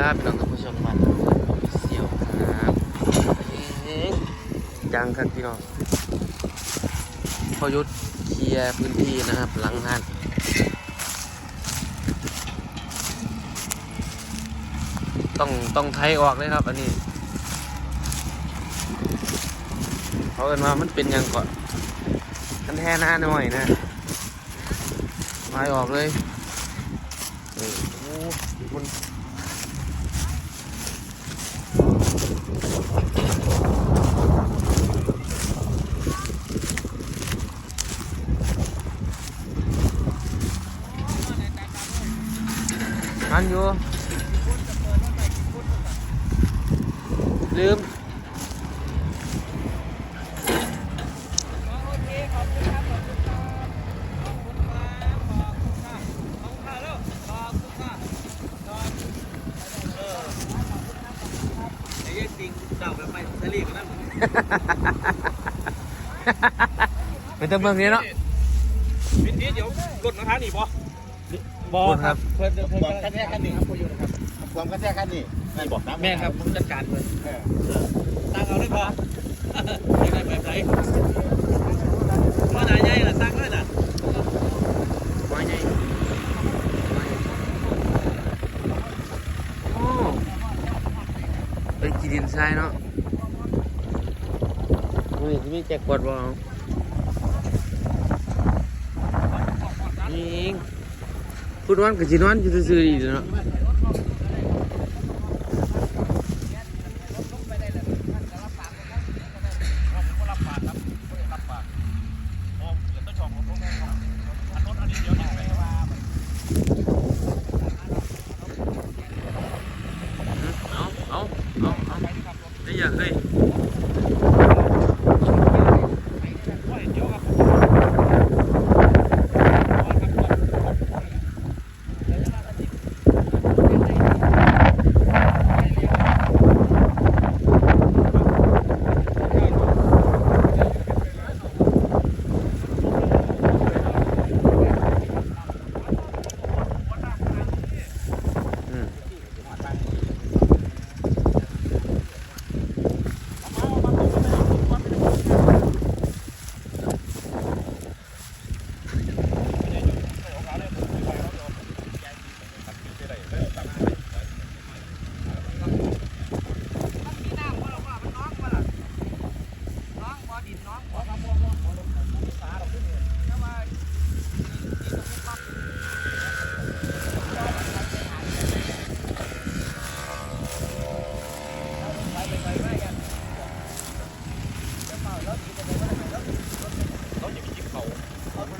ครับน้องท่านผู้ชมมันเสี่ยวครับยังครับพี่น้องพยุทธเคลียร์พื้นที่นะครับ หลังหันต้องต้องไทยออกเลยครับ อันนี้เขาเอินว่ามันเป็นยังก่อนกันแท่หน้าหน่อยนะไม้ออกเลยเออโอ้มัน มันอยู่ ลืมไอ้จริงเดาแบบไม่ทะเลกันนั่นไปเติมเมืองนี้เนาะวิธีเดี๋ยวรถนะคะนี่บอ ขอบคุณครับเพื่อนเพื่อนบอกกันแค่คันนี้ครับอยู่นะครับความกันแค่คันนี้นี่บอกนะแม่ครับผมจัดการเลยเออตั้งเอาเลยพอยังไงแบบไหนว่าไหนใหญ่ล่ะตั้งเลยน่ะไม้ใหญ่โอ้ไปกีดินทรายเนาะโอ้ยที่มีแจกกดบ่เอายิง พูดวันกับจีนวันอยู่ซื่อๆดีเนาะเอาเอาเอาเอาได้ยังเฮ้ยอืม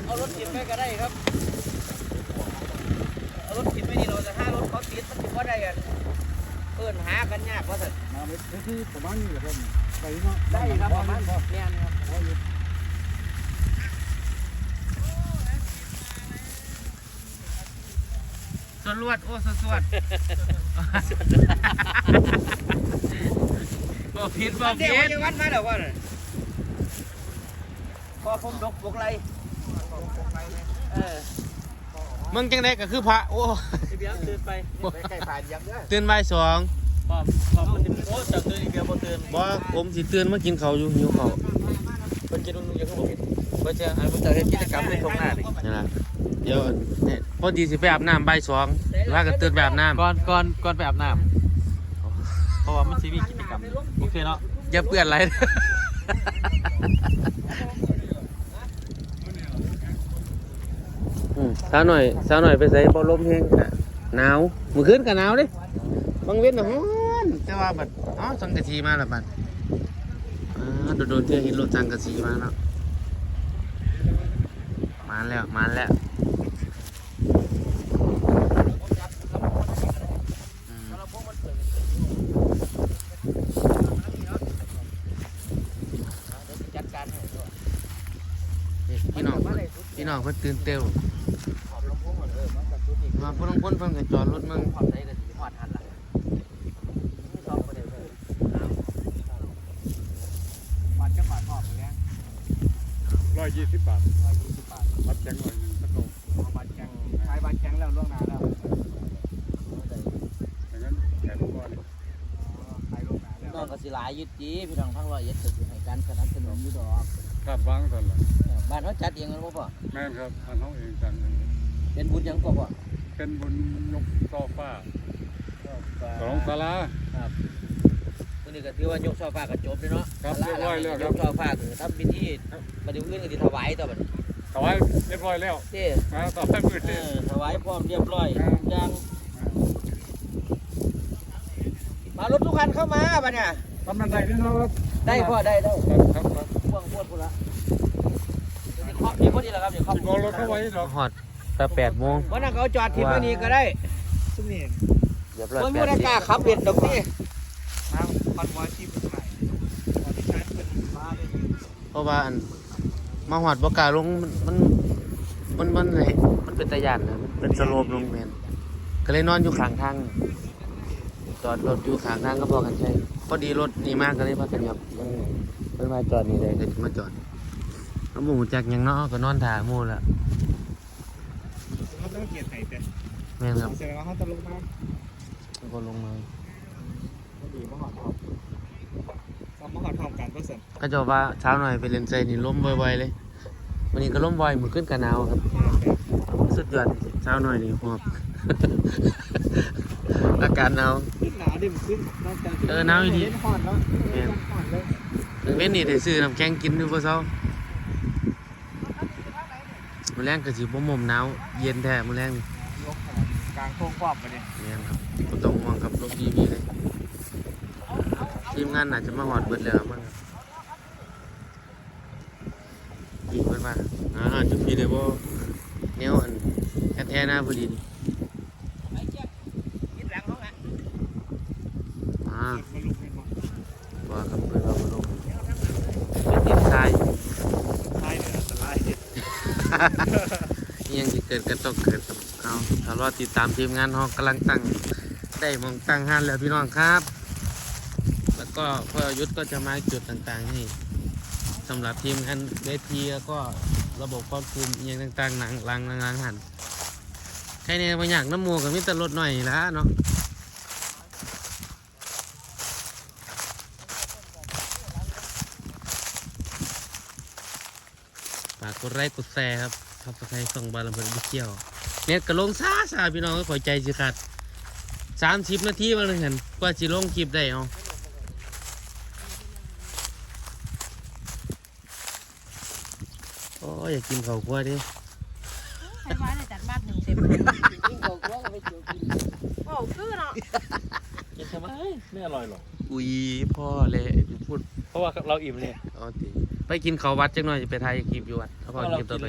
เอารถ ก็ได้ครับรถกินไม่ดีเราจะห้ารถเขาติดมันถือว่าได้กันเพื่อนหากันยากว่าสิมาไม่ที่ประมาณนี้แหละครับไปเนาะได้ครับประมาณเนี่ยนะครับสวดลวดโอ้สวดสวดบ่ผิดบ่เดี๋ยวผิดวัดมาเดี๋ยวว่าพอผมดกบกไร เออมึงจังไดก็คือพระโอ้เดี๋ยวตื่นไปใกล้ผ่านยังเด้อตื่นบ่ายสองพอพอมันจะโอ้จับตื่นอีกเดียวพอตื่นบ่ผมสิตื่นมากินข้าวอยู่หิวข้าวคนกินนุ่งยังก็บอกเห็นว่าจะอันว่าจะเห็นกิจกรรมในตรงหน้านี่นี่ล่ะเดี๋ยวเนี่ยพอดีสิไปอาบน้ำบ่ายสองว่าก็ตื่นไปอาบน้ำก่อนก่อนก่อนไปอาบน้ำเพราะว่ามันซีมีกิจกรรมโอเคเนาะอย่าเปื้อนอะไร อืม สาวหน่อยสาวหน่อยไปใส่บอลลมแห้งกะหนาวมื้อคืนก็หนาวเด้บางเว้นนะฮ้อนแต่ว่าบัดอ๋อสังกะสีมาล้วบัดอ่าโดนๆเที่ยเห็นรถสังกะสีมาแล้วมาแล้วมาแล้วพี่น้อง พิ่นพี่น้องเพิ่นตื่นเต้วมาพุ่นพุ่นเพิ่นก็จอดรถมึงความใจก็สิพอดทันล่ะไม่ชอบประเดี๋ยวเลยวัดจะบาทพอเหมือนกันร้อยยี่สิบบาทร้อยยี่สิบบาทวัดแจ้งหน่อยหนึ่งสักโลบัตรแข็งใช้บัตรแข็งแล้วล่วงหน้าแล้วอย่างนั้นแขนสิหลายอยุติพี่น้องทั้งร้อยเอ็ดก็สิให้การสนับสนุนอยู่ดอก คาดหวังตลอดเออบ้านเขาจัดเองกันบ่พ่อแม่นครับท่านเขาเองจังเป็นบุญหยังก็พ่อเป็นบุญยกโซฟาสองศาลาครับวันนี้ก็ถือว่ายกช่อฟ้าก็จบเลยเนาะครับศาลาเรียบร้อยแล้วคยรับกช่อฟ้าคือทำพิธีบัดนี้อื่นก็สิถวายต่อบัดนี้ถวายเรียบร้อยแล้วเด้นะต่อไปมือเอที่อถวายพร้อมเรียบร้อยครับทุกอย่างมารถทุกคันเข้ามาบัดเนี่ยทำมันได้ที่เราครับได้พ่อได้ได้ครับครับ พ่วงพวดพุ่นละเดี๋ยวครอบ นี่พอดีแล้วครับเดี๋ยวครอบที่มองรถเข้าไว้ดอกฮอดแต่แปดโมงวันนั้นเขาจอดทิ้งไว้นี่ก็ได้ซึ่งนี่เรียบร้อยคนแปมูดลสิบค่าขับเบ็ดดอกนี่มาคอนวอยที่เป็นใหม่ตอนที่ใช้เป็นมาเลยเพราะว่าอันมาฮอดบ่กล้าลงมันมันมันมันเลยมันเป็นตะยานนะมันเป็นสโลปลงแม่นก็เลยนอนอยู่ข้างทางจอดรถอยู่ข้างทางก็พอกันใช้พอดีรถนี่มากก็เลยพากันหยับมันมันมาจอดนี่เลยก็สิมาจอด แล้วหมู่จักหยังเนาะก็นอนถ่าหมู่ละเขาต้องเกียรติไทยแต่แม่นครับแสดงว่าเขาตลกมากแล้วก็ลงมาเขาดีมาหอดทองเรามาหอดทองกันก็เสร็จก็จะว่าเช้าหน่อยไปเล่นใจนี่ล้มบ่อยๆเลย วันนี้ก็ล้มบ่อยมือขึ้นกันหนาวครับ สุดยอดเช้าหน่อยนี่หอบ อากาศหนาว ขึ้นหนาวดิมขึ้นนอกจากเออหนาวอีหลีเล่นหอดแล้วเล่นหอดเลย ถึงเว้นนี่ได้ซื้อน้ำแข็งกินอยู่บ่เช้ามื้ อแรงก็สิบ่มมหนาวเย็นแท้มื้อแรงนี่ยกของกลางโค้งควบไปเนี่ยแม่นครับบ่ต้องห่วงครับลมดีๆเลยทีมงานน่าจะมาฮอดเบิดแล้วมั้งครับอีกเพิ่นว่าอ่าจุดพี่ได้บ่แนวอันแท้ๆหน้าพอดีนี่ คิดหลังเขาอะ อ่า มาลุกเป็นหมด ว่ากับเพื่อนเราลงเป็นติดทราย ท้ายเนี่ยอันตราย อิห ยังที่เกิดก็ต้องเกิดครับเอาถ้ารอติดตามทีมงานเรากำลังตั้งได้มองตั้งห้านแล้วพี่น้องครับ แล้วก็พ่อยุทธก็จะมาจุดต่างๆให้สำหรับทีมงานเวทีแล้วก็ระบบควบคุมย่างต่างๆหนังลังลังลังหันใครเนี่ยมาอยากน้ำมูกกับมิตรรถหน่อยละเนาะ กกดไลค์กดแชร์ครับทับสไครส่องบาลำเพินไปเที่ยวเน็ตก็ลงซาซาพี่น้องก็ขอใจสิขาดสามสิบนาทีมาเลยเห็นกว่าสิลงคลิปได้เอาโอ้ยอยากกินข้าวคั่วดิให้ไว้เลยจัดบ้านหนึ่งเต็มกินข้าวคั่วก็ไปเจียวกินโอ้คือเนาะกินทำไมไม่อร่อยหรอกอุ้ยพ่อเลยพูด เพราะว่าเราอิ่มเลยเอาติไป กินข้าววัดจังหน่อยจะไปถ่ายคลิปอยู่วัดเขาพอคลินตัวไป